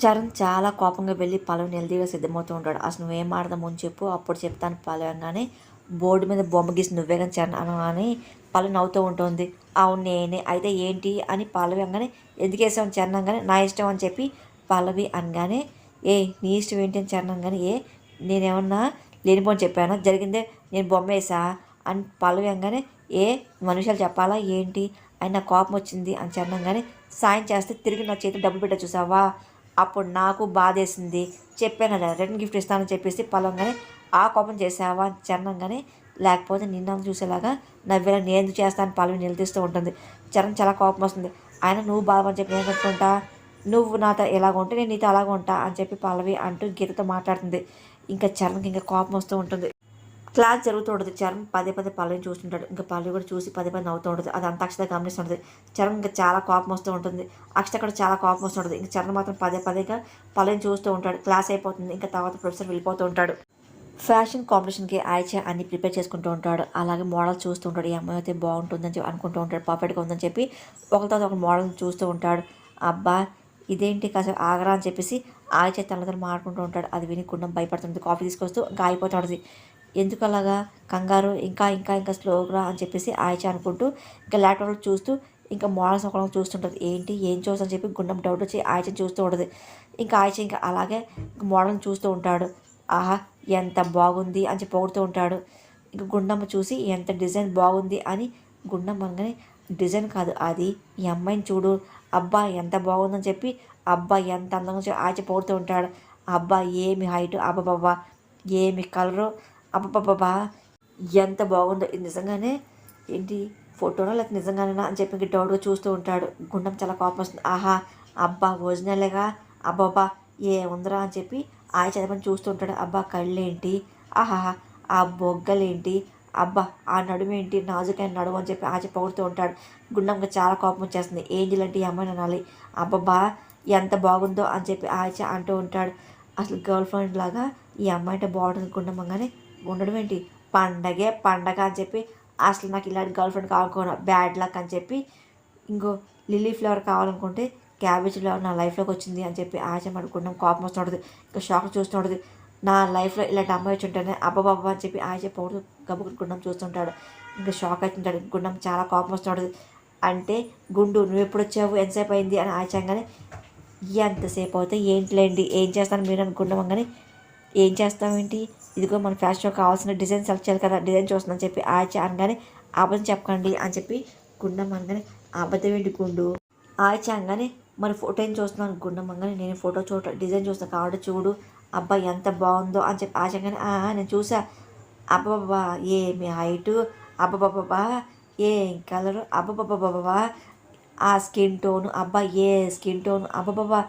చరణ్ చాలా కోపంగా వెళ్ళి పలవ్ నిలదీగా సిద్ధమవుతూ ఉంటాడు. అసలు నువ్వేం ఆడదాము అని చెప్పు అప్పుడు చెప్తాను పలవంగానే బోర్డు మీద బొమ్మ గీసి నువ్వే కానీ చరణ్ అను అని పలు నవ్వుతూ ఉంటుంది. అవును నేనే. అయితే ఏంటి? అని పల్లవి అనగానే ఎందుకు వేసావు చరణ్ అనగానే నా ఇష్టం అని చెప్పి పల్లవి అనగానే ఏ నీ ఇష్టం ఏంటి అని చరణ్ అనగానే ఏ నేనేమన్నా లేనిపోని చెప్పాను? జరిగిందే నేను బొమ్మ వేసా? అని పల్లవి అనగానే ఏ మనుషులు చెప్పాలా? ఏంటి? అని నా కోపం వచ్చింది అని చరణంగానే సాయం చేస్తే తిరిగి నా చేతి డబ్బు పెట్ట చూసావా? అప్పుడు నాకు బాధేసింది. చెప్పాను కదా రిటర్న్ గిఫ్ట్ ఇస్తానని చెప్పేసి పొలంగానే ఆ కోపం చేసావా చరణంగానే లేకపోతే నిన్న చూసేలాగా నవ్వేలా నేను ఎందుకు చేస్తాను? పల్లవి నిలదీస్తూ ఉంటుంది. చరణ్ చాలా కోపం వస్తుంది. ఆయన నువ్వు బాధపడి చెప్పి నేను కట్టుకుంటా? నువ్వు నాతో ఇలాగ ఉంటే నేను నీతో అలాగ ఉంటా? అని చెప్పి పల్లవి అంటూ గీతతో మాట్లాడుతుంది. ఇంకా చరణ్కి ఇంకా కోపం వస్తూ ఉంటుంది. క్లాస్ జరుగుతూ ఉంటుంది. చరణ్ పదే పదే పల్లవిని చూస్తుంటాడు. ఇంకా పల్లవి కూడా చూసి పదే పదే నవ్వుతూ ఉంటుంది. అది అంత అక్షత గమనిస్తుంటుంది. చరణ్ ఇంకా చాలా కోపం వస్తూ ఉంటుంది. అక్షత కూడా చాలా కోపం వస్తుంటుంది ఇంకా చరణ్ మాత్రం పదే పదేగా పల్లవిని చూస్తూ ఉంటాడు. క్లాస్ అయిపోతుంది. ఇంకా తర్వాత ప్రొఫెసర్ వెళ్ళిపోతూ ఉంటాడు. ఫ్యాషన్ కాంపిటీషన్కి ఆయిచే అన్ని ప్రిపేర్ చేసుకుంటూ ఉంటాడు. అలాగే మోడల్ చూస్తూ ఉంటాడు. ఈ అమ్మాయి అయితే బాగుంటుందని చెప్పి అనుకుంటూ ఉంటాడు. పర్ఫెక్ట్గా ఉందని చెప్పి ఒకరి తర్వాత ఒక మోడల్ చూస్తూ ఉంటాడు. అబ్బా! ఇదేంటి కాసేపు ఆగరా అని చెప్పేసి ఆయిచే తనతో మాట్లాడుకుంటూ ఉంటాడు. అది విని కుండం భయపడుతుంది. కాఫీ తీసుకొస్తూ ఇంకా అయిపోతుంది ఎందుకు అలాగా కంగారు ఇంకా ఇంకా ఇంకా స్లోగా అని చెప్పేసి ఆయిచ అనుకుంటూ ఇంకా ల్యాప్టాప్లో చూస్తూ ఇంకా మోడల్స్ ఒకళ్ళని చూస్తుంటుంది. ఏంటి? ఏం చూస్తా అని చెప్పి గుండం డౌట్ వచ్చి ఆయిచని చూస్తూ ఉంటుంది. ఇంకా ఆయిచ ఇంకా అలాగే మోడల్ని చూస్తూ ఉంటాడు. ఆహా ఎంత బాగుంది అని చెప్పి పొగుడుతూ ఉంటాడు. ఇంకా గుండమ్మ చూసి ఎంత డిజైన్ బాగుంది అని గుండమ్మ అనగానే డిజైన్ కాదు అది ఈ అమ్మాయిని చూడు. అబ్బా ఎంత బాగుందని చెప్పి అబ్బా ఎంత అందంగా ఆచి పొగుడుతూ ఉంటాడు. అబ్బా ఏమి హైట్? అబ్బా ఏమి కలరు? అబ్బబ్బబ్బా ఎంత బాగుందో. ఇది నిజంగానే ఏంటి ఫోటోలో లేక నిజంగానేనా అని చెప్పి డౌట్గా చూస్తూ ఉంటాడు. గుండం చాలా కోపం వస్తుంది. ఆహా అబ్బా ఒరిజినల్గా? అబ్బాబ్బా ఏ ఉందిరా అని చెప్పి ఆయ చదవని చూస్తూ ఉంటాడు. అబ్బా కళ్ళేంటి? ఆహా ఆ బొగ్గలేంటి? అబ్బా ఆ నడుము ఏంటి నాజుకైన నడుము అని చెప్పి ఆచ పొగుడుతూ ఉంటాడు. గుండంకి చాలా కోపం వచ్చేస్తుంది. ఏంజిల్ అంటే అమ్మాయిని అనాలి. అబ్బబ్బా ఎంత బాగుందో అని చెప్పి ఆచి అంటూ ఉంటాడు. అసలు గర్ల్ ఫ్రెండ్ లాగా ఈ అమ్మాయి అంటే బాగుంటుంది గుండమ్మగానే ఉండడం ఏంటి? పండగే పండగ అని చెప్పి అసలు నాకు ఇలాంటి గర్ల్ ఫ్రెండ్ కావాలనుకున్నా బ్యాడ్ లక్ అని చెప్పి ఇంకో లిల్లీ ఫ్లవర్ కావాలనుకుంటే క్యాబేజ్ ఫ్లవర్ నా లైఫ్లోకి వచ్చింది అని చెప్పి ఆశ పడుకుంటాం కోపం వస్తుంటుంది. ఇంకా షాక్ చూస్తుంటుంది. నా లైఫ్లో ఇలాంటి అమ్మాయి వచ్చి ఉంటేనే అబ్బబాబా అని చెప్పి ఆశ పౌడు గబ్బు గుండం చూస్తుంటాడు. ఇంకా షాక్ అవుతుంటాడు. గుండం చాలా కోపం వస్తుంటుంది. అంటే గుండు నువ్వు ఎప్పుడు వచ్చావు? ఎంతసేపు అయింది? అని ఆచంగానే ఎంతసేపు అవుతే ఏంటిలేండి? ఏం చేస్తాను? మీరు అనుకున్నాం కానీ ఏం చేస్తామేంటి ఇదిగో మన ఫ్యాషన్లో కావాల్సిన డిజైన్ సెలెక్ట్ చేయాలి కదా డిజైన్ చూస్తుందని చెప్పి ఆచి అనగానే అబద్ధం చెప్పకండి అని చెప్పి గుండమ్మ అనగానే అబద్ధం ఏంటి గుండు. ఆచి అనగానే మరి ఫోటో ఏం చూస్తున్నాను గుండమ్మ అనగానే నేను ఫోటో చూడ డిజైన్ చూస్తాను కాబట్టి చూడు అబ్బా ఎంత బాగుందో అని చెప్పి ఆచగానే నేను చూసా. అబ్బబ్బా ఏమి హైటు? అబ్బబ్బబ్బా ఏం కలరు? అబ్బబ్బబ్బబ్బా ఆ స్కిన్ టోను. అబ్బా ఏ స్కిన్ టోను? అబ్బబ్బబ్బా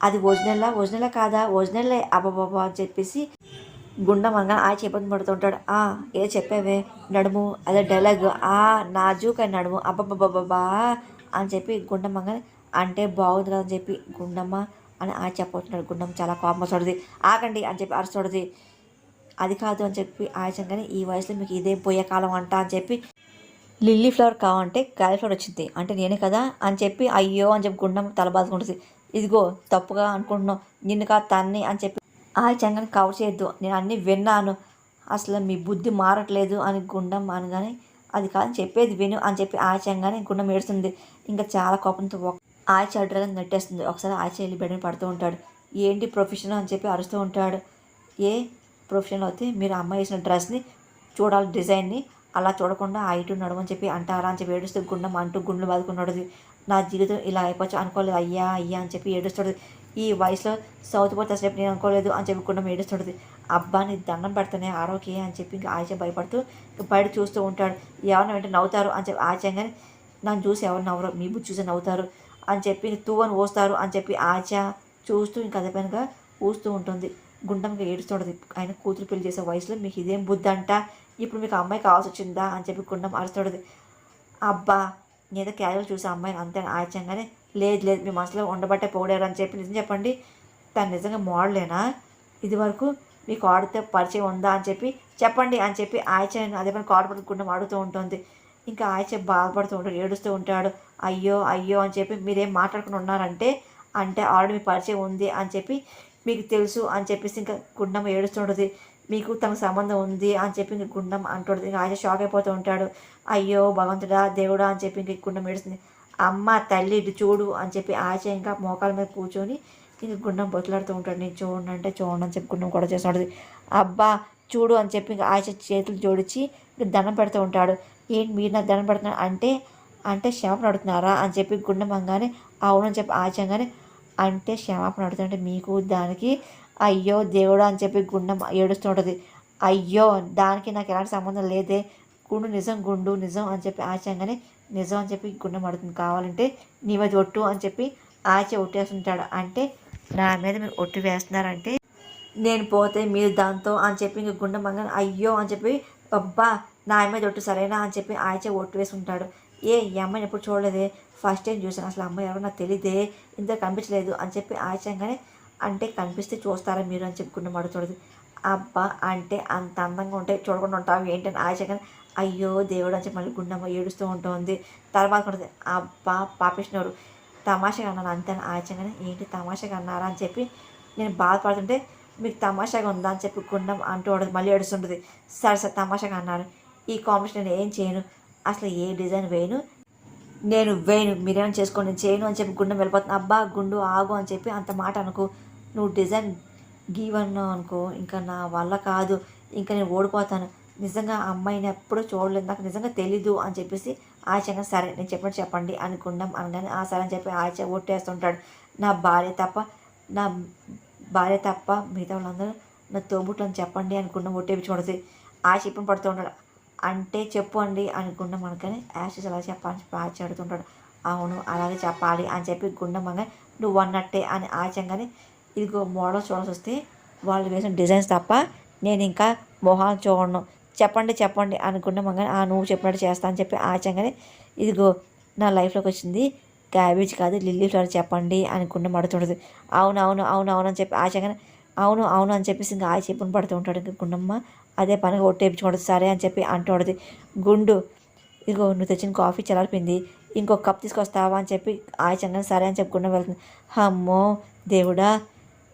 అది ఒరిజినల్లా ఒరిజినల్ కాదా? ఒరిజినల్లే అబ్బబ్బబ్బా అని చెప్పేసి గుండం అనగా ఆ చేపని పడుతుంటాడు. ఆ ఏదో చెప్పావే? నడుము. అదే డైలాగ్. ఆ నాజూక్ అని నడుము. అబ్బబ్బబ్బబ్బా అని చెప్పి గుండమ్మ అంటే బాగుంది కదా అని చెప్పి గుండమ్మ అని ఆ చెప్పబోతున్నాడు గుండమ్మ చాలా కోపం వస్తుంది ఆగండి అని చెప్పి అరుస్తుంది అది కాదు అని చెప్పి ఆచంగానే ఈ వయసులో మీకు ఇదే పోయే కాలం అంట అని చెప్పి లిల్లీ ఫ్లవర్ కావంటే క్యాలీఫ్లవర్ వచ్చింది. అంటే నేనే కదా అని చెప్పి అయ్యో అని చెప్పి గుండం తల బాదుకుంటుంది. ఇదిగో తప్పుగా అనుకుంటున్నావు. నిన్ను కాదు తన్ని అని చెప్పి ఆ చెంగని కవర్ చేయొద్దు. నేను అన్నీ విన్నాను. అసలు మీ బుద్ధి మారట్లేదు అని గుండం అనగానే అది కాదు చెప్పేది విను అని చెప్పి ఆ చెంగానే గుండం ఏడుస్తుంది. ఇంకా చాలా కోపంతో ఆయ చెడ్డగా నెట్టేస్తుంది. ఒకసారి ఆయ వెళ్ళి బెడని పడుతూ ఉంటాడు. ఏంటి ప్రొఫెషన్ అని చెప్పి అరుస్తూ ఉంటాడు. ఏ ప్రొఫెషన్ అయితే మీరు అమ్మాయి వేసిన డ్రెస్ని చూడాలి డిజైన్ని అలా చూడకుండా ఆ ఇటు నడవని చెప్పి అంటారా అని చెప్పి ఏడుస్తూ గుండం అంటూ గుండెలు బాదుకున్నాడు నా జీవితం ఇలా అయిపోవచ్చు అనుకోలేదు. అయ్యా అయ్యా అని చెప్పి ఏడుస్తాడు ఈ వయసులో సౌత్ పోతే అసలు నేను అనుకోలేదు అని చెప్పి కుండం ఏడుస్తుంటుంది. అబ్బా నీ దండం పెడతానే ఆరోగ్య అని చెప్పి ఇంకా ఆచ భయపడుతూ బయట చూస్తూ ఉంటాడు. ఎవరిని వెంటనే నవ్వుతారు అని చెప్పి ఆచంగానే నన్ను చూసి ఎవరు నవ్వరు? మీ బుద్ధి చూసి నవ్వుతారు అని చెప్పి తువ్వను ఓస్తారు అని చెప్పి ఆచ చూస్తూ ఇంకా అదే ఊస్తూ ఉంటుంది. గుండంగా ఏడుస్తుంటుంది. ఆయన కూతురు పెళ్ళి చేసే వయసులో మీకు ఇదేం బుద్ధి అంట? ఇప్పుడు మీకు అమ్మాయి కావాల్సి వచ్చిందా అని చెప్పి గుండం అరుస్తుంటుంది. అబ్బా నేదో క్యాజువల్ చూసే అమ్మాయిని అంతే ఆచంగానే లేదు లేదు మీ మనసులో ఉండబట్టే పోడారు అని చెప్పి నిజం చెప్పండి. తను నిజంగా మోడలేనా? ఇది వరకు మీకు ఆడితే పరిచయం ఉందా అని చెప్పి చెప్పండి అని చెప్పి ఆయిచ అదే పని కాడు పడుకుంటూ అడుగుతూ ఉంటుంది. ఇంకా ఆయిచ బాధపడుతూ ఉంటాడు ఏడుస్తూ ఉంటాడు. అయ్యో అయ్యో అని చెప్పి మీరేం మాట్లాడుకుని ఉన్నారంటే అంటే ఆల్రెడీ మీ పరిచయం ఉంది అని చెప్పి మీకు తెలుసు అని చెప్పేసి ఇంకా గుండమ్మ ఏడుస్తుంటుంది మీకు తనకు సంబంధం ఉంది అని చెప్పి ఇంక గుండం అంటుంది ఇంకా ఆయన షాక్ అయిపోతూ ఉంటాడు. అయ్యో భగవంతుడా దేవుడా అని చెప్పి ఇంక గుండం ఏడుస్తుంది. అమ్మ తల్లి ఇటు చూడు అని చెప్పి ఆశ ఇంకా మోకాల మీద కూర్చొని ఇంక గుండం బొత్తులాడుతూ ఉంటాడు. నేను చూడండి అంటే చూడండి అని చెప్పి గుండం కూడా చేస్తుంటుంది అబ్బా చూడు అని చెప్పి ఇంకా ఆశ చేతులు జోడించి దండం పెడుతూ ఉంటాడు. ఏంటి మీరు నాకు దండం పెడుతున్నారు అంటే అంటే క్షమాపణ అడుగుతున్నారా అని చెప్పి గుండెం అంగానే అవును అవునని చెప్పి ఆచంగానే అంటే క్షమాపణ అడుగుతుంటే మీకు దానికి అయ్యో దేవుడా అని చెప్పి గుండెం ఏడుస్తుంటుంది అయ్యో దానికి నాకు ఎలాంటి సంబంధం లేదే. గుండు నిజం గుండు నిజం అని చెప్పి ఆచంగానే నిజం అని చెప్పి గుండె మడుతుంది. కావాలంటే నీ మీద ఒట్టు అని చెప్పి ఆచే ఒట్టేస్తుంటాడు. అంటే నా మీద మీరు ఒట్టు వేస్తున్నారంటే నేను పోతే మీరు దాంతో అని చెప్పి ఇంక గుండె మంగన అయ్యో అని చెప్పి అబ్బా నా మీద ఒట్టు సరేనా అని చెప్పి ఆచే ఒట్టు వేసుకుంటాడు ఏ ఈ అమ్మాయిని ఎప్పుడు చూడలేదే? ఫస్ట్ టైం చూసాను అసలు అమ్మాయి ఎవరో నాకు తెలియదే ఇంత కనిపించలేదు అని చెప్పి ఆచంగానే అంటే కనిపిస్తే చూస్తారా మీరు అని చెప్పి గుండె మడుతుంది. అబ్బా అంటే అంత అందంగా ఉంటే చూడకుండా ఉంటావు ఏంటని ఆచంగానే అయ్యో దేవుడు అని చెప్పి మళ్ళీ గుండమ్మ ఏడుస్తూ ఉంటుంది. తర్వాత కూడా అబ్బా పాపేసినవారు తమాషగా అన్నాను అంతే ఆచంగానే ఏంటి తమాషగా అన్నారా అని చెప్పి నేను బాధపడుతుంటే మీకు తమాషాగా ఉందా అని చెప్పి గుండం అంటూ ఉండదు మళ్ళీ ఏడుస్తుంటుంది. సరే సరే తమాషాగా అన్నారు. ఈ కాంబినేషన్ నేను ఏం చేయను అసలు ఏ డిజైన్ వేయను నేను వేయను మీరేమైనా చేసుకోండి నేను చేయను అని చెప్పి గుండం వెళ్ళిపోతుంది. అబ్బా గుండు ఆగు అని చెప్పి అంత మాట అనుకో నువ్వు డిజైన్ గీవన్నావు అనుకో ఇంకా నా వల్ల కాదు ఇంకా నేను ఓడిపోతాను. నిజంగా ఆ అమ్మాయిని ఎప్పుడూ చూడలేదు నాకు నిజంగా తెలీదు అని చెప్పేసి ఆచంగా సరే నేను చెప్పినట్టు చెప్పండి అని అనగానే ఆ సరే అని చెప్పి ఆచ ఓట్టేస్తుంటాడు నా భార్య తప్ప నా భార్య తప్ప మిగతా వాళ్ళందరూ నా తోబుట్లు అని చెప్పండి అనుకున్న ఒట్టేపించుకుంటుంది. ఆశ ఇప్పుడు పడుతూ ఉంటాడు. అంటే చెప్పు అండి అనుకున్న అనుకని యాషెస్ అలా చెప్పాలని చెప్పి ఆశ అడుగుతుంటాడు. అవును అలాగే చెప్పాలి అని చెప్పి గుండమ్మంగా నువ్వు అన్నట్టే అని ఆచంగానే ఇదిగో మోడల్ చూడాల్సి వస్తే వాళ్ళు వేసిన డిజైన్స్ తప్ప నేను ఇంకా మొహాలు చూడను. చెప్పండి చెప్పండి అనుకున్నామంగానే ఆ నువ్వు చెప్పినట్టు చేస్తా అని చెప్పి ఆచంగానే ఇదిగో నా లైఫ్లోకి వచ్చింది. క్యాబేజ్ కాదు లిల్లీ ఫ్లవర్ చెప్పండి అని పడుతుంటుంది అవును అవును అవును అవును అని చెప్పి ఆశగానే అవును అవును అని చెప్పేసి ఇంకా ఆ చెప్పుని పడుతూ ఉంటాడు. ఇంకా గుండమ్మ అదే పనిగా ఒట్టేపించుకోవడం సరే అని చెప్పి అంటుండదు గుండు ఇదిగో నువ్వు తెచ్చిన కాఫీ చల్లారిపోయింది ఇంకో కప్ తీసుకొస్తావా అని చెప్పి ఆచంగా సరే అని చెప్పుకుండా వెళ్తుంది. అమ్మో దేవుడా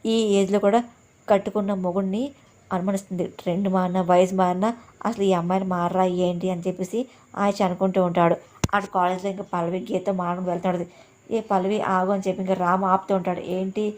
ఈ ఏజ్లో కూడా కట్టుకున్న మొగుడిని అనుమానిస్తుంది. ట్రెండ్ మారినా వయసు మారినా అసలు ఈ అమ్మాయిని మారరా ఏంటి? అని చెప్పేసి ఆయన అనుకుంటూ ఉంటాడు. అటు కాలేజ్లో ఇంకా పల్లవి గీత మాడడం వెళ్తాడు ఏ పల్లవి ఆగు అని చెప్పి ఇంకా రాము ఆపుతూ ఉంటాడు. ఏంటి?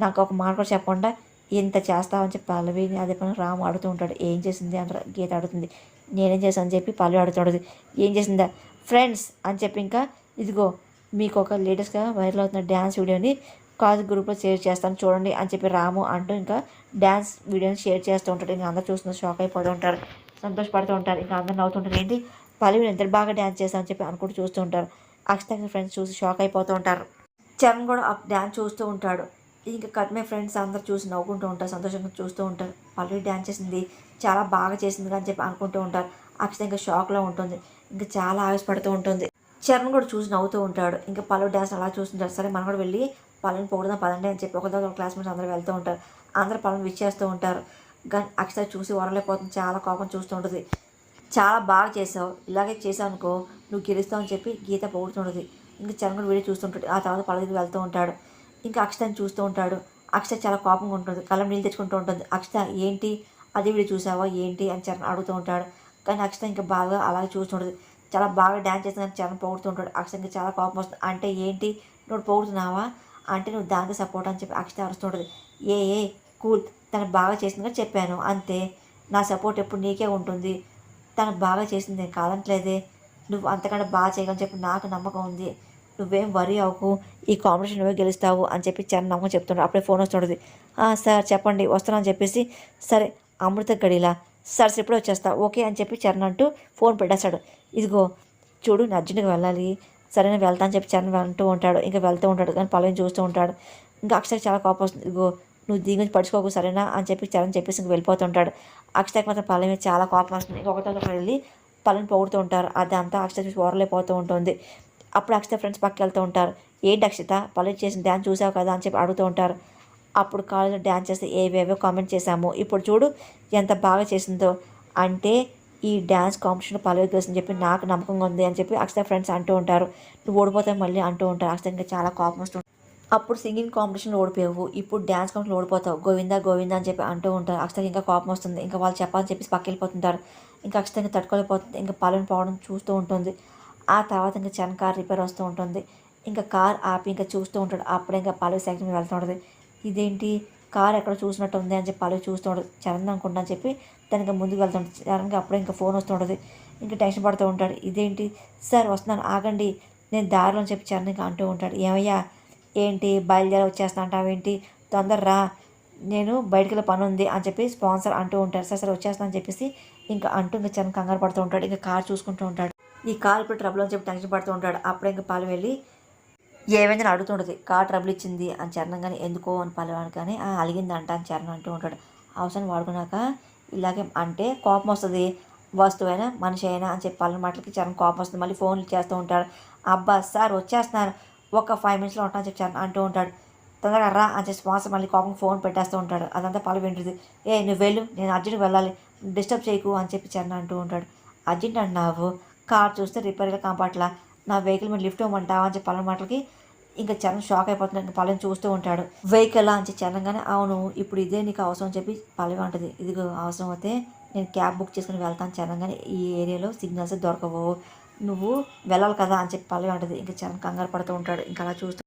నాకు ఒక మాట కూడా చెప్పకుండా ఇంత చేస్తావని చెప్పి పల్లవిని అదే పని రాము అడుగుతూ ఉంటాడు. ఏం చేసింది? అంటారు గీత అడుగుతుంది. నేనేం చేశాను? అని చెప్పి పల్లవి అడుగుతాడు. ఏం చేసిందా? ఫ్రెండ్స్ అని చెప్పి ఇంకా ఇదిగో మీకు ఒక లేటెస్ట్గా వైరల్ అవుతున్న డ్యాన్స్ వీడియోని కాలేజ్ గ్రూప్లో షేర్ చేస్తాను చూడండి అని చెప్పి రాము అంటూ ఇంకా డ్యాన్స్ వీడియోని షేర్ చేస్తూ ఉంటాడు. ఇంకా అందరూ చూస్తున్న షాక్ అయిపోతూ ఉంటారు సంతోషపడుతూ ఉంటారు. ఇంకా అందరూ నవ్వుతుంటారు ఏంటి పల్లవి ఎంత బాగా డ్యాన్స్ చేస్తామని చెప్పి అనుకుంటూ చూస్తూ ఉంటారు. అక్షత ఫ్రెండ్స్ చూసి షాక్ అయిపోతూ ఉంటారు. చరణ్ కూడా ఆ డ్యాన్స్ చూస్తూ ఉంటాడు. ఇంకా కట్ మై ఫ్రెండ్స్ అందరు చూసి నవ్వుకుంటూ ఉంటారు సంతోషంగా చూస్తూ ఉంటారు. పల్లవి డ్యాన్స్ చేసింది చాలా బాగా చేసింది అని చెప్పి అనుకుంటూ ఉంటారు. అక్షత ఇంకా షాక్లో ఉంటుంది ఇంకా చాలా ఆవేశపడుతూ ఉంటుంది. చరణ్ కూడా చూసి నవ్వుతూ ఉంటాడు. ఇంకా పల్లవి డ్యాన్స్ అలా చూస్తుంటారు సరే మనం కూడా వెళ్ళి పళ్ళని పొగుడుదాం పదండి అని చెప్పి ఒకరితో ఒక క్లాస్మేట్స్ అందరూ వెళ్తూ ఉంటారు. అందరూ పళ్ళని విచ్చేస్తూ ఉంటారు. కానీ అక్షర చూసి వరలేకపోతుంది చాలా కోపం చూస్తూ ఉంటుంది. చాలా బాగా చేసావు. ఇలాగే చేసావు అనుకో నువ్వు గెలుస్తావు అని చెప్పి గీత పొగుడుతుంటుంది. ఇంకా చరణ్ కూడా వీడియో చూస్తుంటాడు. ఆ తర్వాత పల్లవికి వెళ్తూ ఉంటాడు. ఇంకా అక్షతని చూస్తూ ఉంటాడు. అక్షత చాలా కోపంగా ఉంటుంది. కళ్ళం నీళ్ళు తెచ్చుకుంటూ ఉంటుంది. అక్షత ఏంటి? అది వీడియో చూసావా? ఏంటి? అని చరణ్ అడుగుతూ ఉంటాడు. కానీ అక్షత ఇంకా బాగా అలాగే చూస్తుంటుంది చాలా బాగా డ్యాన్స్ చేస్తుందని చరణ్ పొగుడుతుంటాడు అక్షత ఇంకా చాలా కోపం వస్తుంది. అంటే ఏంటి? నువ్వు పొగుడుతున్నావా? అంటే నువ్వు దానికి సపోర్ట్ అని చెప్పి అక్షత అరుస్తుంటుంది ఏ ఏ కూల్ తను బాగా చేసిందిగా చెప్పాను. అంతే. నా సపోర్ట్ ఎప్పుడు నీకే ఉంటుంది. తను బాగా చేసింది నేను కాదంటలేదే. నువ్వు అంతకంటే బాగా చేయగలని చెప్పి నాకు నమ్మకం ఉంది. నువ్వేం వరి అవ్వకు. ఈ కాంపిటీషన్ నువ్వే గెలుస్తావు అని చెప్పి చరణ్ నమ్మకం చెప్తున్నాడు అప్పుడే ఫోన్ వస్తుంటుంది. సార్ చెప్పండి. వస్తానని చెప్పేసి సరే అమృత గడిలా. సార్ ఎప్పుడో వచ్చేస్తా. ఓకే అని చెప్పి చరణ్ అంటూ ఫోన్ పెట్టేస్తాడు. ఇదిగో చూడు నేను అర్జెంటుగా వెళ్ళాలి. సరే నేను వెళ్తా అని చెప్పి చరణ్ అంటూ ఉంటాడు. ఇంకా వెళ్తూ ఉంటాడు కానీ పల్లవిని చూస్తూ ఉంటాడు. ఇంకా అక్షయ్ చాలా కోపం వస్తుంది. ఇగో నువ్వు దీని గురించి పడుచుకోకు సరేనా అని చెప్పి చరణ్ చెప్పేసి ఇంక వెళ్ళిపోతుంటాడు అక్షతకి మాత్రం పల్లవి మీద చాలా కోపం వస్తుంది. ఇంకొకరితో వెళ్ళి పళ్ళని పొగుడుతూ ఉంటారు. అదంతా అక్షత చూసి ఓరలేకపోతూ ఉంటుంది. అప్పుడు అక్షత ఫ్రెండ్స్ పక్కకి వెళ్తూ ఉంటారు. ఏంటి అక్షత పల్లె చేసిన డ్యాన్స్ చూసావు కదా అని చెప్పి అడుగుతూ ఉంటారు. అప్పుడు కాలేజ్లో డ్యాన్స్ చేస్తే ఏవేవో కామెంట్ చేశాము. ఇప్పుడు చూడు ఎంత బాగా చేసిందో. అంటే ఈ డ్యాన్స్ కాంపిటీషన్ పల్లవి చెప్పి నాకు నమ్మకంగా ఉంది అని చెప్పి అక్షత ఫ్రెండ్స్ అంటూ ఉంటారు. నువ్వు ఓడిపోతే మళ్ళీ అంటూ ఉంటారు. అక్షత ఇంకా చాలా కోపం వస్తుంది అప్పుడు సింగింగ్ కాంపిటీషన్లో ఓడిపోయావు. ఇప్పుడు డ్యాన్స్ కాంపిటీషన్లో ఓడిపోతావు. గోవిందా గోవిందా అని చెప్పి అంటూ ఉంటారు. అక్షతకి ఇంకా కోపం వస్తుంది. ఇంకా వాళ్ళు చెప్పాలని చెప్పేసి పక్క వెళ్ళిపోతుంటారు. ఇంకా అక్షత తట్టుకోలేకపోతుంది. ఇంకా పాలన పోవడం చూస్తూ ఉంటుంది. ఆ తర్వాత ఇంకా చరణ్ కార్ రిపేర్ వస్తూ ఉంటుంది. ఇంకా కార్ ఆపి ఇంకా చూస్తూ ఉంటాడు. అప్పుడే ఇంకా పల్లవి సెక్షన్ మీద వెళ్తూ ఉంటుంది. ఇదేంటి? కార్ ఎక్కడ చూసినట్టు ఉంది అని చెప్పి పల్లవి చూస్తూ ఉంటుంది చరణ్ అనుకుంటా అని చెప్పి తనకి ముందుకు వెళ్తుంటుంది చరణ్కి అప్పుడే ఇంకా ఫోన్ వస్తుంటుంది. ఇంకా టెన్షన్ పడుతూ ఉంటాడు. ఇదేంటి? సార్ వస్తున్నాను. ఆగండి. నేను దారిలో అని చెప్పి చరణ్ ఇంకా అంటూ ఉంటాడు. ఏమయ్యా? ఏంటి? బయలుదేరి వచ్చేస్తా అంటావేంటి తొందర రా. నేను బయటికి వెళ్ళే పని ఉంది అని చెప్పి స్పాన్సర్ అంటూ ఉంటారు సరే సరే వచ్చేస్తా అని చెప్పేసి ఇంకా అంటూ ఇంకా చరణ్ కంగారు పడుతూ ఉంటాడు. ఇంకా కార్ చూసుకుంటూ ఉంటాడు. ఈ కార్ ఇప్పుడు ట్రబుల్ అని చెప్పి టెన్షన్ పడుతూ ఉంటాడు. అప్పుడే ఇంకా పాలు వెళ్ళి ఏమైందని అడుగుతుంటుంది. కార్ ట్రబుల్ ఇచ్చింది అని చరణం కానీ ఎందుకో అని పల్లవాడు కానీ "ఆ, అలిగిందంట అని చరణం అంటూ ఉంటాడు. అవసరం వాడుకున్నాక ఇలాగే అంటే కోపం వస్తుంది వస్తువైనా మనిషి అయినా అని చెప్పి పల్లె మాటలకి చరణ్ కోపం వస్తుంది మళ్ళీ ఫోన్లు చేస్తూ ఉంటాడు. అబ్బా సార్ వచ్చేస్తున్నారు. ఒక ఫైవ్ మినిట్స్లో ఉంటాను చెప్పి అంటూ ఉంటాడు. తొందరగా రా అని చెప్పి స్పాన్సర్ మళ్ళీ కోపం ఫోన్ పెట్టేస్తూ ఉంటాడు. అదంతా పాలు వింటుంది. ఏ నువ్వు వెళ్ళు. నేను అర్జెంట్కి వెళ్ళాలి. డిస్టర్బ్ చేయకు అని చెప్పి చరణ్ అంటూ ఉంటాడు. అర్జెంట్ అంటున్నావు? కార్ చూస్తే రిపేర్గా కాపాట్లా నా వెహికల్ మీద లిఫ్ట్ ఇవ్వమంటావా అని చెప్పి పల్లె మాటలకి ఇంకా చరణ్ షాక్ అయిపోతున్నాడు. ఇంకా చూస్తూ ఉంటాడు. వెహికల్ అని చరణంగానే అవును ఇప్పుడు ఇదే నీకు అవసరం అని చెప్పి పల్లవి ఉంటుంది ఇదిగో అవసరం అయితే నేను క్యాబ్ బుక్ చేసుకుని వెళ్తాను చరణంగానే ఈ ఏరియాలో సిగ్నల్స్ దొరకవు. నువ్వు వెళ్ళాలి కదా అని చెప్పి పల్లవి ఉంటుంది ఇంకా చరణ్ కంగారు పడుతూ ఉంటాడు. ఇంకా అలా చూస్తూ